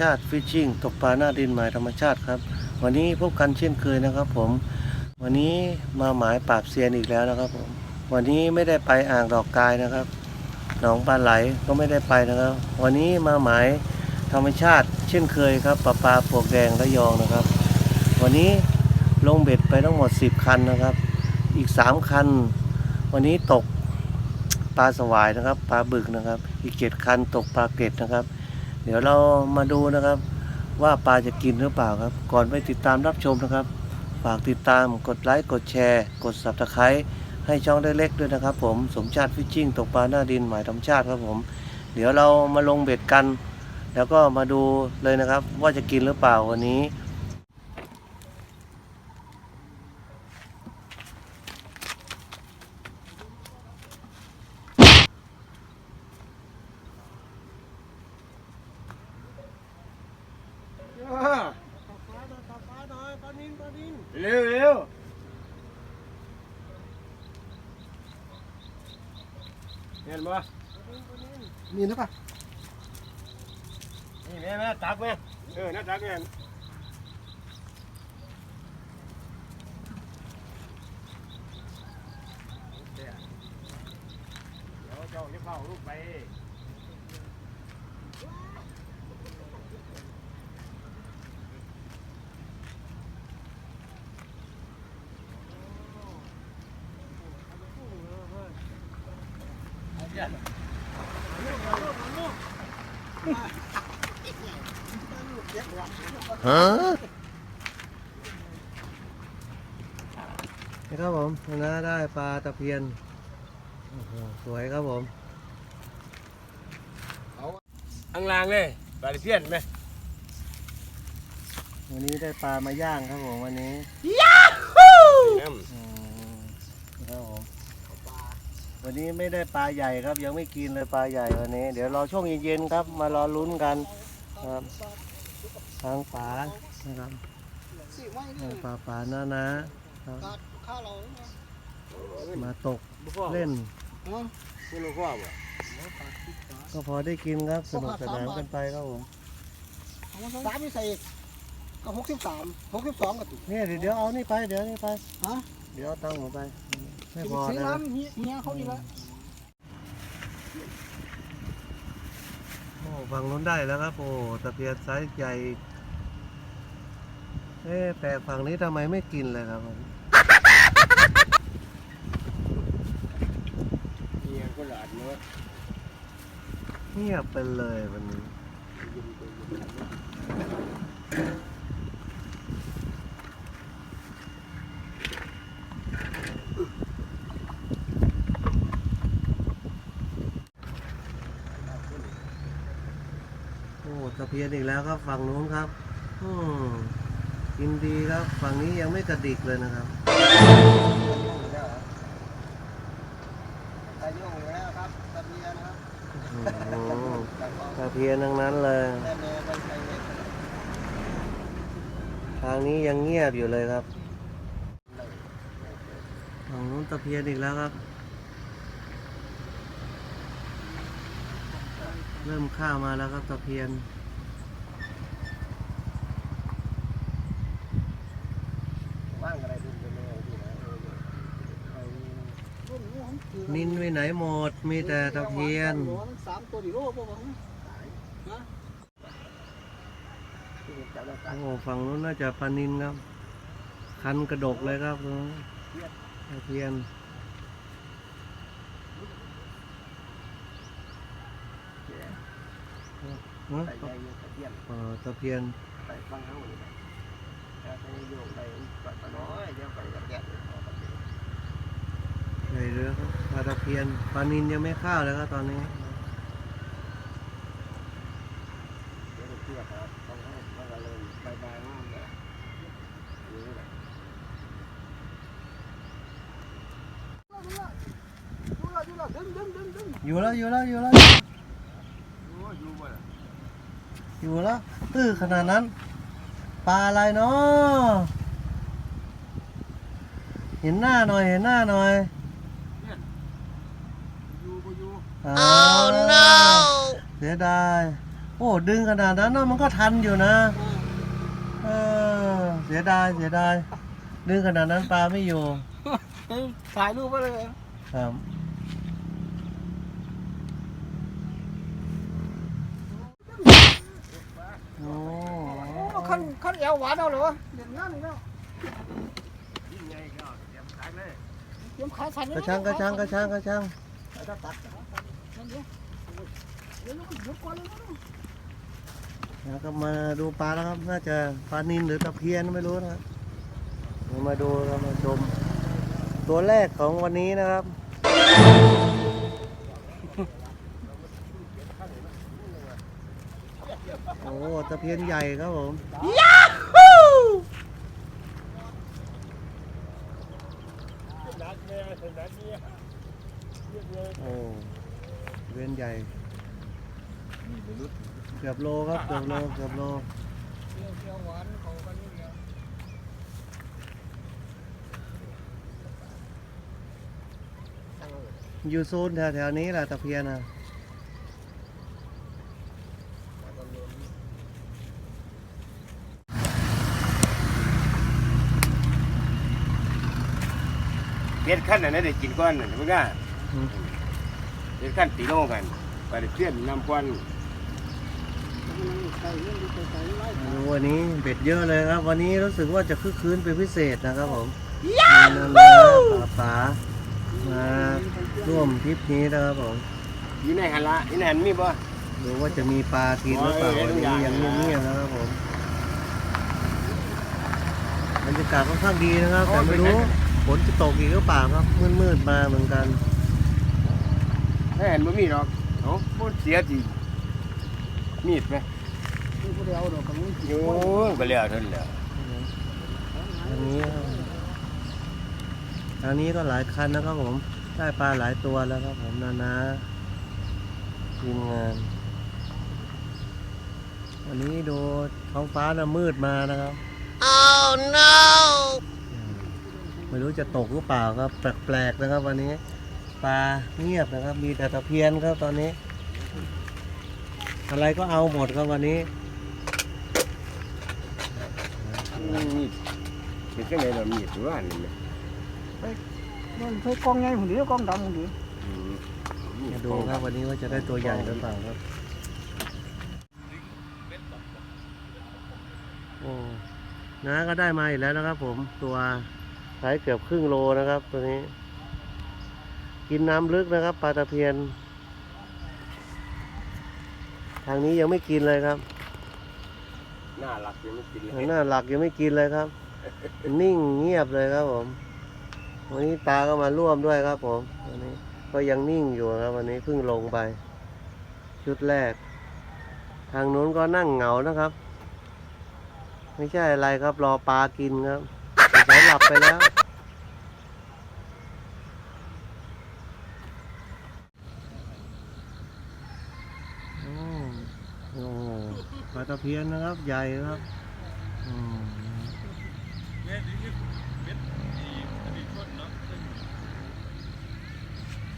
ชาติฟิชชิ่งตกปลาหน้าดินหมายธรรมชาติครับ วันนี้พบกันเช่นเคยนะครับ ผม วันนี้มาหมายปราบเซียนอีกแล้วนะครับ ผม วันนี้ไม่ได้ไปอ่างดอกกายนะครับหนองปลาไหลก็ไม่ได้ไปนะครับ วันนี้มาหมายธรรมชาติเช่นเคยครับปลาปลาปวกแดงระยองนะครับ วันนี้ลงเบ็ดไปทั้งหมด 10 คันนะครับ อีก 3 คัน วันนี้ตกปลาสวายนะครับ ปลาบึกนะครับ อีกเจ็ดคันตกปลาเกร็ดนะครับ เดี๋ยวเรามาดูนะครับ ว่าปลาจะกินหรือเปล่าครับ ก่อนไปติดตามรับชมนะครับ ฝากติดตามกดไลค์กดแชร์ กด subscribe ให้ช่องได้เล็กด้วยนะครับ ผมสมชาติฟิชชิ่งตกปลาหน้าดินหมายธรรมชาติครับผม เดี๋ยวเรามาลงเบ็ดกัน แล้วก็มาดูเลยนะครับ ว่าจะกินหรือเปล่าวันนี้ เร็วเร็ว เห็นปะมีนะปะนี่แม่แม่ตักแม่เออน่าตักแม่เดี๋ยวเจ้าจะเข้าลูกไป ฮะนี่ครับผมชนะได้ปลาตะเพียนโอ้โหสวยครับผมอังลางเลยปลาตะเพียนไหมวันนี้ได้ปลามาย่างครับผมวันนี้น้อืมครับผม วันนี้ไม่ได้ปลาใหญ่ครับ ยังไม่กินเลยปลาใหญ่วันนี้ เดี๋ยวรอช่วงเย็นๆครับ มารอลุ้นกันครับทางฝานะครับสิไม่ทางปลาปลานะนะครับขาดข้าวเราเนี่ยมาตกำเล่นเนาะคุณลูกพ่อบ่ก็พอได้กินครับสนุกสนานกันไปครับผมสามไม่ใส่ก็หกสิบสามหกสิบสองกับตุกเนี่ยเดี๋ยวเดี๋ยวเอานี่ไปเดี๋ยวนี่ไปฮะ เดี๋ยวเอาตังค์ผมไป ไม่พอซื้อนะน้ำเฮียเขาดีละโอ้ฝั่งนู้นได้แล้วครับ โอ้ตะเพียนไซส์ใหญ่ เอ๊ะแปลกฝั่งนี้ทำไมไม่กินเลยครับผมเมียก็หลาดเนื้อเงียบไปเลยวันนี้ โอ้ตะเพียนอีกแล้วครับฝั่งนู้นครับอืมกินดีครับ ฝั่งนี้ยังไม่กระดิกเลยนะครับตะโยงแล้วครับตะเบียนครับโอ้โหตะเพียนทั้งนั้นเลยแม่แม่ไปใส่เล็กทางนี้ยังเงียบอยู่เลยครับฝั่งนู้นตะเพียนอีกแล้วครับ เริ่มข้ามาแล้วครับตะเพียน ว่างอะไรดูไปเลยดีนะ นินไปไหนหมด มีแต่ตะเพียนสามตัวดิโลป่ะวะโอ้ฝั่งนู้นน่าจะปานินครับ คันกระดกเลยครับตะเพียนตะเพียนใส่ฟังเฮานี่ถ้าไปโยงไปปน้อยเดี๋ยวไปกระแก ใหญ่เรือครับปลาตะเพียนปลานินยังไม่เข้าวเลยครับตอนนี้อยู่แล้วอยู่แล้วอยู่แล้วอยู่แล้วตื้อขนาดนั้นปลาอะไรเนาะเห็นหน้าหน่อยเห็นหน้าหน่อย อยู่บ่อยู่อ้าว no เสียดาย โอ้ ดึงขนาดนั้นนะมันก็ทันอยู่นะ เออ เสียดาย เสียดาย ดึงขนาดนั้นปลาไม่อยู่เฮ้ยถ่ายรูปไว้เลย ครับโอ้โอ้ขั้นขั้นเอวหวานเอาเหรอเดี๋ยวงานอีกแล้วยิ่งใหญ่ก็เตรียมขายเลยเตรียมขายใส่กระชังกระชังกระชังกระชังถ้าตัด นั่นเดี๋ยวเดี๋ยวลูกเดี๋ยวก่อนเลยนะแล้วก็มาดูปลาแล้วครับ น่าจะปลานินหรือตะเพียนไม่รู้นะครับเดี๋ยวมาดูเรามาชม ตัวแรกของวันนี้นะครับ โอ้ตะเพียนใหญ่ครับผมนัดเนี่ย เป็นนัดเนี่ยเรียบเลยโอ้ตะเพียนใหญ่เกือบโลครับเกือบโลเกือบโลเดี๋ยวเดี๋ยวหวานเขากันนี่เดียวอยู่โซนแถวๆนี้แหละตะเพียนอะเฮ็ดขั้นอันนั้นได้กินก้อนน่ะเพิ่นก็อืม เฮ็ดขั้นตีโลกันไปได้เพื่อนนำก้อนใส่เรื่องใส่ใส่ไล่มาดูวันนี้เบ็ดเยอะเลยครับ วันนี้รู้สึกว่าจะคึกคืนเป็นพิเศษนะครับผมมีนานาป่าป๋ามาร่วมทริปนี้นะครับผมอยู่ในหันละอยู่ในหันมีบ่ดูว่าจะมีปลากินหรือเปล่าวันนี้ยังเงียบๆนะครับผมบรรยากาศค่อนข้างดีนะครับแต่ไม่รู้ฝนจะตกอีกหรือเปล่าครับมืดๆมาเหมือนกัน ถ้าเห็นบ่มีหรอกเอ้าบ่เสียสิมีดไหมที่ผู้เดียวดอกกับมึงโอ้ยก็แล้วเท่านั้นแหละอันนี้ทางนี้ก็หลายคันนะครับผม ได้ปลาหลายตัวแล้วครับผมนานาทีมงานวันนี้ดูท้องฟ้าน่ะมืดมานะครับ oh no ไม่รู้จะตกหรือเปล่าครับ แปลกๆนะครับวันนี้ ปลาเงียบนะครับ มีแต่ตะเพียนครับตอนนี้ อะไรก็เอาหมดครับวันนี้มีดเป็นจังได๋ล่ะมีดว่านี่แหละมันใช้กล้องไงผมเดียวกล้องดำผมเดียวอืมมีมาดดูครับวันนี้ว่าจะได้ตัวใหญ่หรือเปล่าครับโอ้น้าก็ได้มาอีกแล้วนะครับผมตัวไซส์เกือบครึ่งโลนะครับตัวนี้ กินน้ำลึกนะครับปลาตะเพียน ทางนี้ยังไม่กินเลยครับหน้าหลักยังไม่กินเลทายงหน้าหลักยังไม่กินเลยครับ นิ่งเงียบเลยครับผมวันนี้ตาก็มาร่วมด้วยครับผมวันนี้ก็ยังนิ่งอยู่ครับวันนี้เพิ่งลงไป ชุดแรก ทางนู้นก็นั่งเหงานะครับ ไม่ใช่อะไรครับรอปลากินครับสายหลับไปแล้วโอ้โหปลาตะ เพียนนะครับ ใหญ่ครับอืม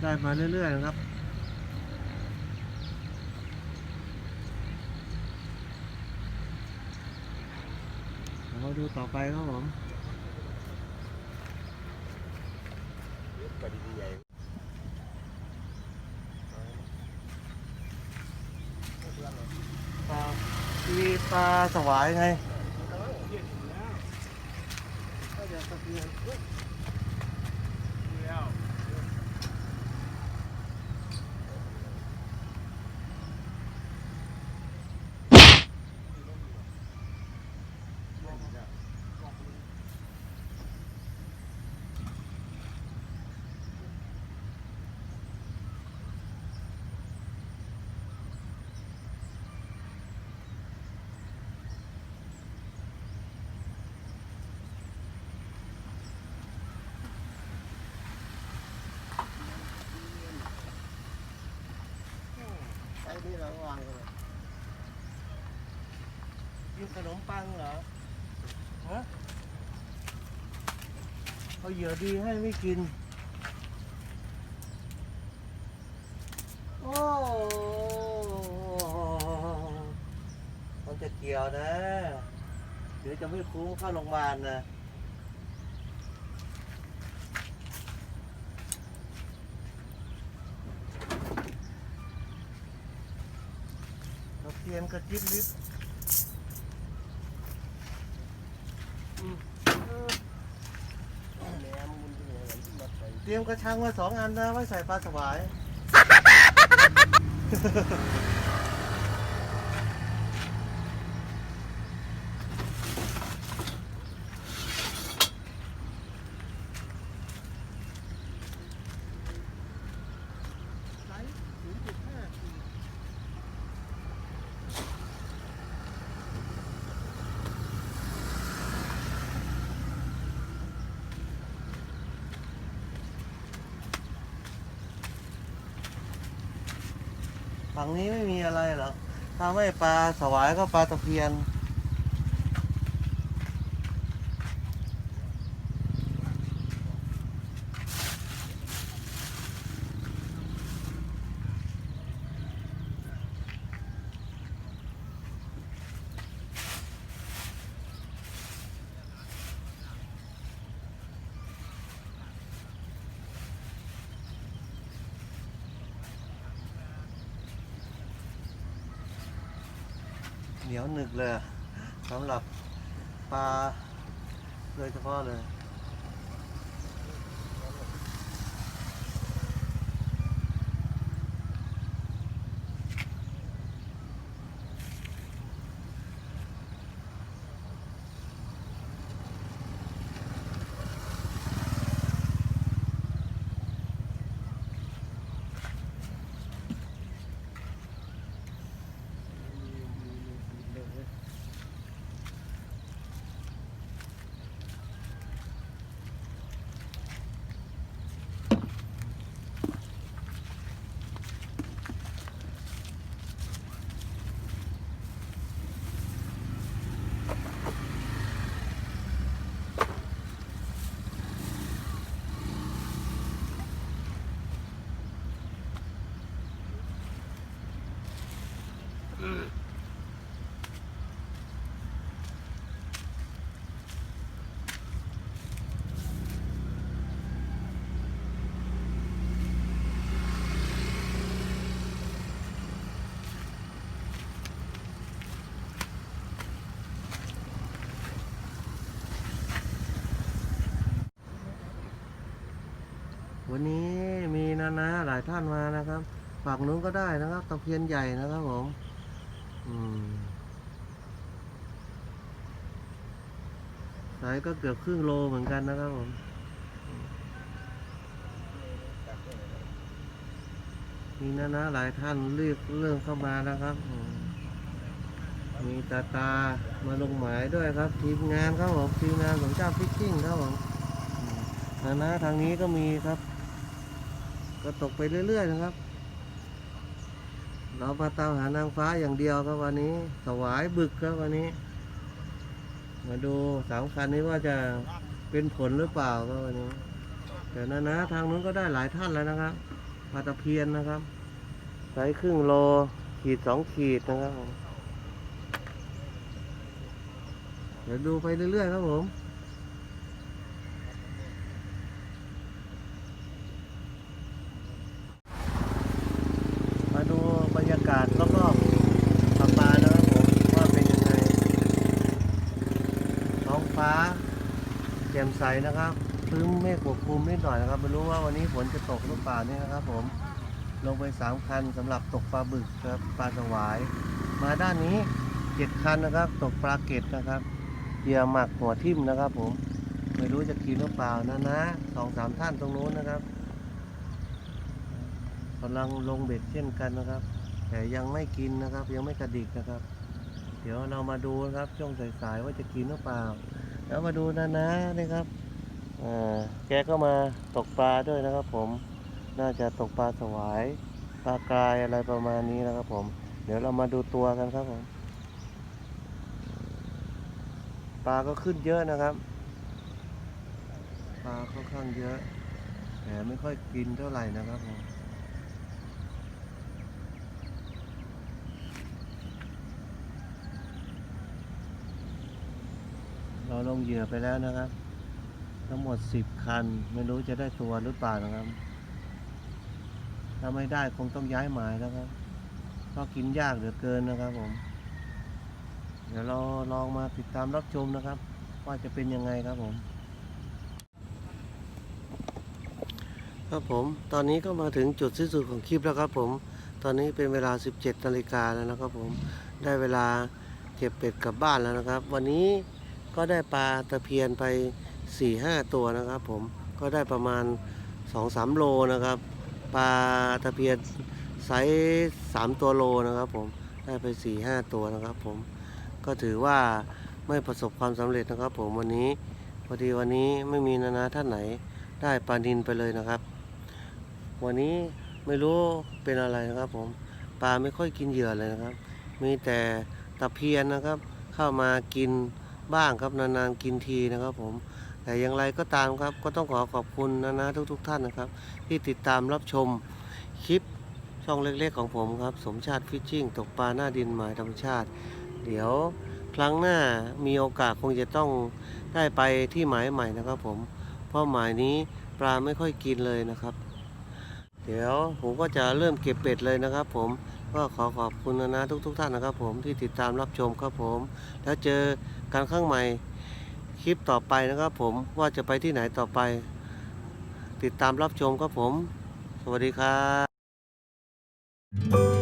ได้มาเรื่อยๆนะครับเราดูต่อไปครับผม ปลาดีใหญ่ ปลา มีปลาสวายไง ใส่นี่เราวางกันเลยกินขนมปังเหรอ ฮะเอาเหยื่อดีให้ไม่กิน โอ้ดียวนะ เดี๋ยวจะไม่คุ้มเข้าโรงพยาบาลนะ ตะเพียนกระจิบลิบอืมเออแหนมมันเป็นอย่างนั้นที่มาใส่เตรียมกระชังมาสองอันนะไว้ใส่ปลาสวาย ไซส์ศูนย์จุดห้าสี่ ฝั่งนี้ไม่มีอะไรหรอกถ้าไม่ปลาสวายก็ปลาตะเพียน เหนียวหนึกเลยสำหรับปลาโดยเฉพาะเลย วันนี้มีนานาหลาย ท่านมานะครับฝั่งนู้นก็ได้นะครับตะเพียนใหญ่นะครับผมอืมสายก็เกือบครึ่งโลเหมือนกันนะครับผมมีนานาหลายท่านเรียกเรื่องเข้ามานะครับมีตาตามาลงหมายด้วยครับทีมงานครับผมทีมงานของเจ้าฟิชชิ่งครับผมนานาทางนี้ก็มีครับ ก็ตกไปเรื่อย ๆ นะครับ เรามาตามหานางฟ้าอย่างเดียวครับวันนี้ สวายบึกครับวันนี้ มาดูสามคันนี้ว่าจะเป็นผลหรือเปล่าครับวันนี้ แต่นะนะทางนู้นก็ได้หลายท่านแล้วนะครับปลาตะเพียนนะครับไซส์ครึ่งโลขีดสองขีดนะครับผมเดี๋ยวดูไปเรื่อยๆครับผม มาดูบรรยากาศรอบๆปลาปลานะครับผมว่าเป็นยังไง ท้องฟ้าแจ่มใสนะครับครึ้มเมฆปกคลุมนิดหน่อยนะครับไม่รู้ว่าวันนี้ฝนจะตกหรือเปล่านี่นะครับ ผม ลงไปสามคันสำหรับตกปลาบึกครับปลาสวาย มาด้านนี้เจ็ดคันนะครับ ตกปลาเก็ดนะครับเหยื่อหมักหัวทิ่มนะครับ ผมไม่รู้จะกินหรือเปล่านะนะสองสามท่านตรงนู้นนะครับกำลังลงเบ็ดเช่นกันนะครับ แต่ยังไม่กินนะครับ ยังไม่กระดิกนะครับ เดี๋ยวเรามาดูนะครับช่วงสายๆว่าจะกินหรือเปล่า แล้วมาดูนะนะนี่ครับแกก็มาตกปลาด้วยนะครับผม น่าจะตกปลาสวาย ปลากรายอะไรประมาณนี้นะครับผม เดี๋ยวเรามาดูตัวกันครับผม ปลาก็ขึ้นเยอะนะครับ ปลาค่อนข้างเยอะ แต่ไม่ค่อยกินเท่าไหร่นะครับผม ราลงเหยื่อไปแล้วนะครับ ทั้งหมดสิบคัน ไม่รู้จะได้ตัวหรือเปล่านะครับ ถ้าไม่ได้คงต้องย้ายหมายแล้วครับเพราะกินยากเหลือเกินนะครับผม เดี๋ยวเราลองมาติดตามรับชมนะครับ ว่าจะเป็นยังไงครับผม ครับผมตอนนี้ก็มาถึงจุดสิ้นสุดของคลิปแล้วครับผม ตอนนี้เป็นเวลา 17นาฬิกาแล้วนะครับผมได้เวลาเก็บเป็ดกลับบ้านแล้วนะครับ วันนี้ ก็ได้ปลาตะเพียนไป4ี่ห้าตัวนะครับ ผมก็ได้ประมาณ 2-3 โลนะครับ ปลาตะเพียนไซส์3ตัวโลนะครับ ผมได้ไป4ี่ห้าตัวนะครับ ผมก็ถือว่าไม่ประสบความสำเร็จนะครับ ผมวันนี้พอดีวันนี้ไม่มีนานาท่านไหนได้ปลานินไปเลยนะครับ วันนี้ไม่รู้เป็นอะไรนะครับ ผมปลาไม่ค่อยกินเหยื่อเลยนะครับ มีแต่ตะเพียนนะครับ เข้ามากิน บ้างครับนานๆกินทีนะครับผมแต่อย่างไรก็ตามครับก็ต้องขอขอบคุณนะนะทุก ๆ ท่านนะครับ ที่ติดตามรับชมคลิปช่องเล็กๆของผมครับ สมชาติฟิชชิ่งตกปลาหน้าดินหมายธรรมชาติ เดี๋ยวครั้งหน้ามีโอกาสคงจะต้องได้ไปที่หมายใหม่นะครับผม เพราะหมายนี้ปลาไม่ค่อยกินเลยนะครับ เดี๋ยวผมก็จะเริ่มเก็บเป็ดเลยนะครับ ผมก็ขอขอบคุณนะนะทุก ๆ ท่านนะครับ ผมที่ติดตามรับชมครับผม แล้วเจอ การข้างใหม่คลิปต่อไปนะครับผมว่าจะไปที่ไหนต่อไป ติดตามรับชมครับผม สวัสดีครับ